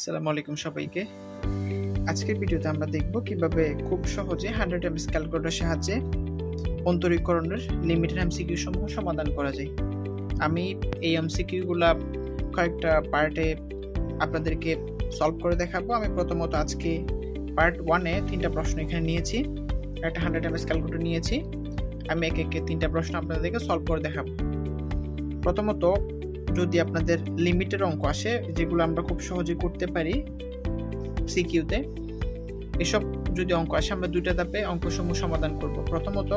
আসসালামু আলাইকুম সবাইকে। আজকের ভিডিওতে আমরা দেখব কীভাবে খুব সহজে হান্ড্রেড এমএস ক্যালকুলেটরের সাহায্যে অন্তরীকরণের লিমিটেড এমসিকিউ সমূহ সমাধান করা যায়। আমি এই এমসিকিউগুলা কয়েকটা পার্টে আপনাদেরকে সলভ করে দেখাবো। আমি প্রথমত আজকে পার্ট ওয়ানে তিনটা প্রশ্ন এখানে নিয়েছি। একটা হান্ড্রেড এমএস ক্যালকুলেটর নিয়েছি। আমি একে একে তিনটা প্রশ্ন আপনাদেরকে সলভ করে দেখাবো। প্রথমত যদি আপনাদের লিমিটের অঙ্ক আসে, যেগুলো আমরা খুব সহজে করতে পারি সিকিউতে এসব যদি অঙ্ক আসে, আমরা দুইটা ধাপে অঙ্কসমূহ সমাধান করব। প্রথমত,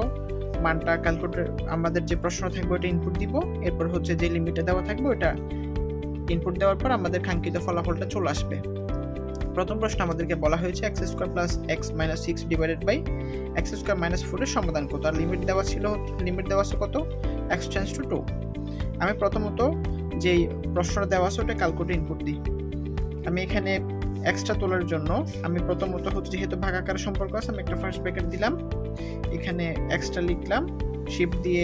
মানটা ক্যালকুলেটর আমাদের যে প্রশ্ন থাকবে ওটা ইনপুট দিব। এরপর হচ্ছে যে লিমিটে দেওয়া থাকবে ওটা ইনপুট দেওয়ার পর আমাদের কাঙ্ক্ষিত ফলাফলটা চলে আসবে। প্রথম প্রশ্ন আমাদেরকে বলা হয়েছে x square plus x minus six divided by x square minus ফোরের সমাধান কত? আর লিমিট দেওয়া ছিল লিমিট দেওয়া আছে কত? এক্স টেন্স টু টু আমি প্রথমত যেই প্রশ্নটা দেওয়া আছে, ওটা ক্যালকুলেটে ইনপুট দিই। আমি এখানে এক্সট্রা তোলার জন্য, আমি প্রথমত হচ্ছে যেহেতু ভাগাকার সম্পর্ক আছে, আমি একটা ফার্স্ট ব্র্যাকেট দিলাম। এখানে এক্সট্রা লিখলাম শিফট দিয়ে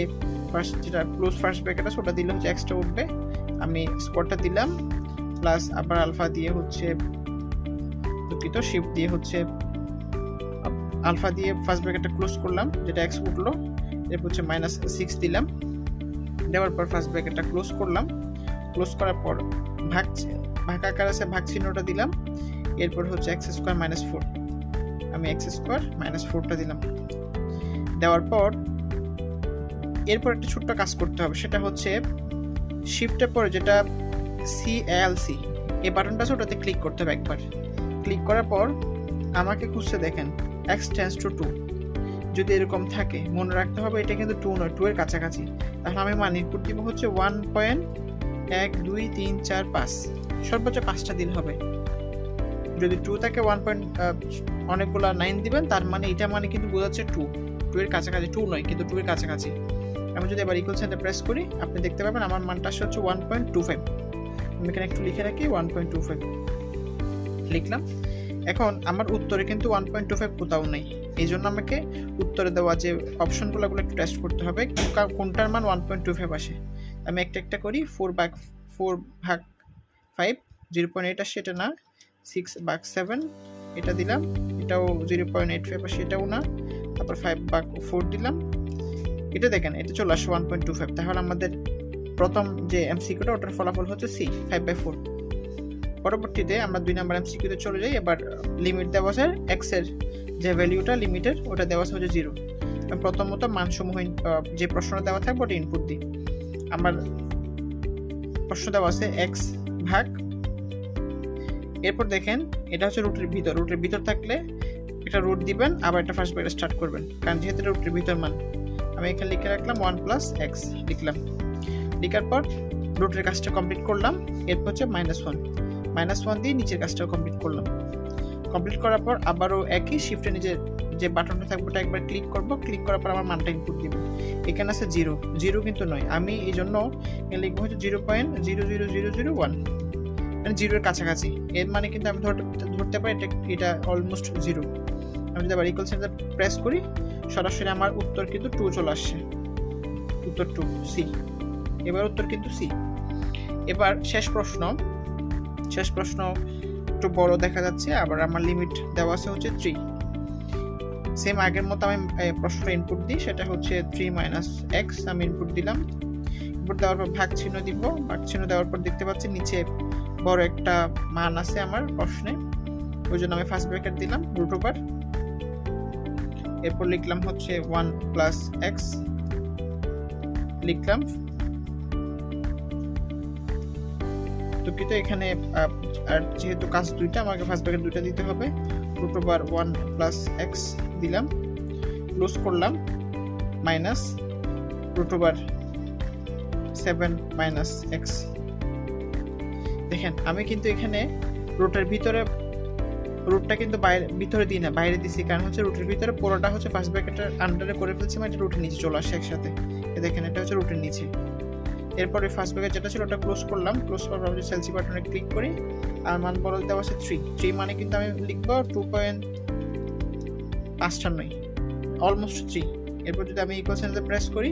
ফার্স্ট যেটা ক্লোজ ফার্স্ট ব্র্যাকেট আছে, ওটা দিলে হচ্ছে এক্সট্রা উঠবে। আমি স্কোয়ারটা দিলাম প্লাস আবার আলফা দিয়ে হচ্ছে দুঃখিত শিফট দিয়ে হচ্ছে আলফা দিয়ে ফার্স্ট ব্র্যাকেটটা ক্লোজ করলাম, যেটা এক্স উঠল। এরপর হচ্ছে মাইনাস সিক্স দিলাম। দেওয়ার পর ফার্স্ট ব্র্যাকেটটা ক্লোজ করলাম। ক্লোজ করার পর ভাগ ভাগ আকার আছে ভাগ চিহ্নটা দিলাম। এরপর হচ্ছে এক্স স্কোয়ার মাইনাস ফোর আমি এক্স স্কোয়ার মাইনাস ফোরটা দিলাম। দেওয়ার পর এরপর একটা ছোট্ট কাজ করতে হবে। সেটা হচ্ছে শিফটের পর যেটা সি এল সি এই বাটনটা আছে ওটাতে ক্লিক করতে হবে একবার। ক্লিক করার পর আমাকে খুঁজতে দেখেন এক্স টেন্স টু টু যদি এরকম থাকে, মনে রাখতে হবে এটা কিন্তু টু নয় টু এর কাছাকাছি। তাহলে আমি মান ইনপুট দিব হচ্ছে ওয়ান পয়েন্ট এক, দুই, তিন, চার, পাঁচ। সর্বোচ্চ পাঁচটা দিন হবে। যদি টু থাকে ওয়ান পয়েন্ট অনেকগুলো নাইন দিবেন, তার মানে এটা মানে কিন্তু বোঝাচ্ছে টু টু এর কাছাকাছি টু নয়, কিন্তু টু এর কাছাকাছি। আমি যদি এবার ইকুয়াল সাইনটা প্রেস করি, আপনি দেখতে পাবেন আমার মানটা আসছে হচ্ছে ওয়ান পয়েন্ট টু ফাইভ আমি এখানে একটু লিখে রাখি ওয়ান পয়েন্ট টু ফাইভ লিখলাম। এখন আমার উত্তরে কিন্তু ওয়ান পয়েন্ট টু ফাইভ কোথাও নেই। এই জন্য আমাকে উত্তরে দেওয়া যে অপশনগুলো একটু টেস্ট করতে হবে, কোনটার মান ওয়ান পয়েন্ট টু ফাইভ আসে। আমি একটা একটা করি ফোর ভাগ ফোর ভাগ ফাইভ জিরো পয়েন্ট এইট আসে এটা না সিক্স ভাগ সেভেন এটা দিলাম, এটাও জিরো পয়েন্ট এইট ফাইভ আসে এটাও না, তারপর ফাইভ ভাগ ফোর দিলাম। এটা দেখেন, এটা চলে আসে ওয়ান পয়েন্ট টু ফাইভ তাহলে আমাদের প্রথম যে এমসিকিউটা ওটার ফলাফল হচ্ছে সি ফাইভ বাই ফোর পরবর্তীতে আমরা দুই নাম্বার এমসিকিউতে চলে যাই, এবার লিমিট দেওয়া আছে এক্সের যে ভ্যালিউটা লিমিটের ওটা দেওয়া আছে হচ্ছে জিরো প্রথমত মানসমূহ যে প্রশ্নটা দেওয়া থাকবে, ওটা ইনপুট দিই। আমার প্রশ্ন দেওয়া আছে এক্স ভাগ, এরপর দেখেন এটা হচ্ছে রুটের ভিতর রুটের ভিতর থাকলে একটা রুট দিবেন, আবার একটা ফার্স্ট ব্র্যাকেট স্টার্ট করবেন, কারণ যেহেতু রুটের ভিতর মান। আমি এখানে লিখে রাখলাম ওয়ান প্লাস এক্স লিখলাম। লিখার পর রুটের কাজটা কমপ্লিট করলাম, এরপর হচ্ছে মাইনাস ওয়ান মাইনাস ওয়ান দিয়ে নিচের কাজটাও কমপ্লিট করলাম। কমপ্লিট করার পর আবারও একই শিফটে নিজের যে বাটনটা থাকবে ওটা একবার ক্লিক করব। ক্লিক করার পর আমার মানটা ইনপুট দিব। এখানে আছে জিরো জিরো কিন্তু নয়। আমি এই জন্য লিখব হচ্ছে zero point zero zero zero zero one মানে জিরোর কাছাকাছি। এর মানে কিন্তু আমি ধরতে ধরতে পারি এটা এটা অলমোস্ট জিরো আমি যদি আবার ইকুয়াল সেন্টার প্রেস করি, সরাসরি আমার উত্তর কিন্তু টু চলে আসছে। উত্তর টু সি এবার উত্তর কিন্তু সি এবার শেষ প্রশ্ন। শেষ প্রশ্ন একটু বড় দেখা যাচ্ছে। আবার আমার লিমিট দেওয়া আছে হচ্ছে থ্রি সেম আগের মতো আমি প্রশ্নটা ইনপুট দিই, সেটা হচ্ছে থ্রি মাইনাস এক্স আমি ইনপুট দিলাম। ইনপুট দেওয়ার পর ভাগ চিহ্ন দিব, ভাগ চিহ্ন দেওয়ার পর দেখতে পাচ্ছি নিচে বড় একটা মান আছে আমার প্রশ্নে। ওই জন্য আমি ফার্স্ট ব্র্যাকেট দিলাম রুট ওভার এরপর লিখলাম হচ্ছে ওয়ান প্লাস এক্স লিখলাম। দুঃখিত, এখানে আর যেহেতু কাজ দুইটা, আমাকে ফার্স্ট ব্র্যাকেট দুইটা দিতে হবে। Root over one plus x দিলাম ক্লোজ করলাম minus root over seven minus x দেখেন, আমি কিন্তু এখানে রুটের ভিতরে রুটটা কিন্তু বাইরে, ভিতরে দিই না, বাইরে দিছি, কারণ হচ্ছে রুটের ভিতরে পুরোটা হচ্ছে ফার্স্ট ব্র্যাকেটের আন্ডারে করে ফেলছি মানে এটা রুটের নিচে চলে আসে একসাথে। দেখেন, এটা হচ্ছে রুটের নিচে। এরপরে ফার্স্ট পেজে যেটা ছিল ওটা ক্লোজ করলাম। ক্লোজ করার পর সেলসি বাটনে ক্লিক করি। আর মান বড় দেওয়া আছে থ্রি থ্রি মানে কিন্তু আমি লিখব টু পয়েন্ট পাঁচটা নয় অলমোস্ট থ্রি এরপর যদি আমি ইকুয়াল সেন্সে প্রেস করি